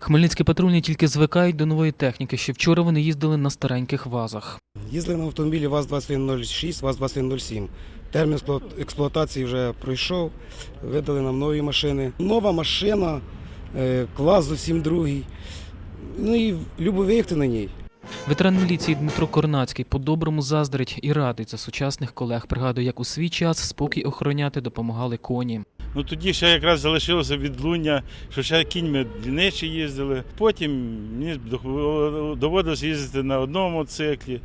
Хмельницькі патрульні тільки звикають до нової техніки. Ще вчора вони їздили на стареньких вазах. Їздили на автомобілі ВАЗ-2106, ВАЗ-2107. Термін експлуатації вже пройшов, видали нам нові машини. Нова машина, е, клас зовсім другий. Ну і любо виїхати на ній. Ветеран міліції Дмитро Корнацький по-доброму заздрить і радить за сучасних колег. Пригадує, як у свій час спокій охороняти допомагали коні. Ну тоді ще якраз залишилося відлуння, що ще кіньми дільничі їздили. Потім мені доводилось їздити на одному мотоциклі,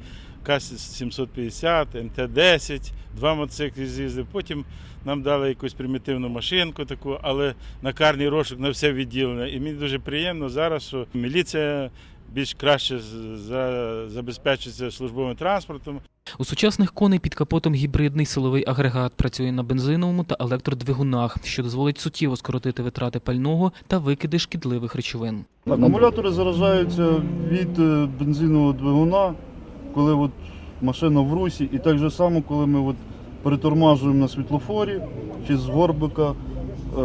КАС-750, МТ-10, два мотоцикли з'їздив. Потім нам дали якусь примітивну машинку таку, але на карний розшук на все відділення. І мені дуже приємно зараз, що міліція більш краще з- за- забезпечується службовим транспортом. У сучасних коней під капотом гібридний силовий агрегат працює на бензиновому та електродвигунах, що дозволить суттєво скоротити витрати пального та викиди шкідливих речовин. Акумулятори заражаються від е, бензинового двигуна, коли от машина в русі, і так же само, коли ми от перетормажуємо на світлофорі чи з горбика, е,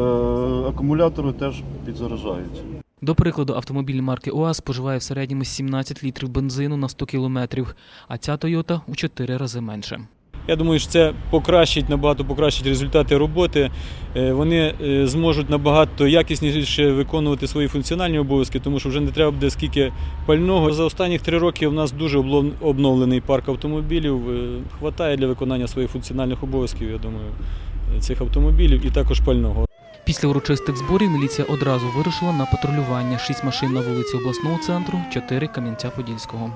акумулятори теж підзаражаються. До прикладу, автомобіль марки УАЗ споживає в середньому 17 літрів бензину на 100 кілометрів, а ця Toyota у 4 рази менше. Я думаю, що це покращить набагато покращить результати роботи. Е, Вони е, зможуть набагато якісніше виконувати свої функціональні обов'язки, тому що вже не треба буде скільки пального. За останні три роки в нас дуже обновлений парк автомобілів. Е, Хватає для виконання своїх функціональних обов'язків, я думаю, цих автомобілів і також пального. Після урочистих зборів міліція одразу вирушила на патрулювання. Шість машин на вулиці обласного центру, чотири Кам'янця-Подільського.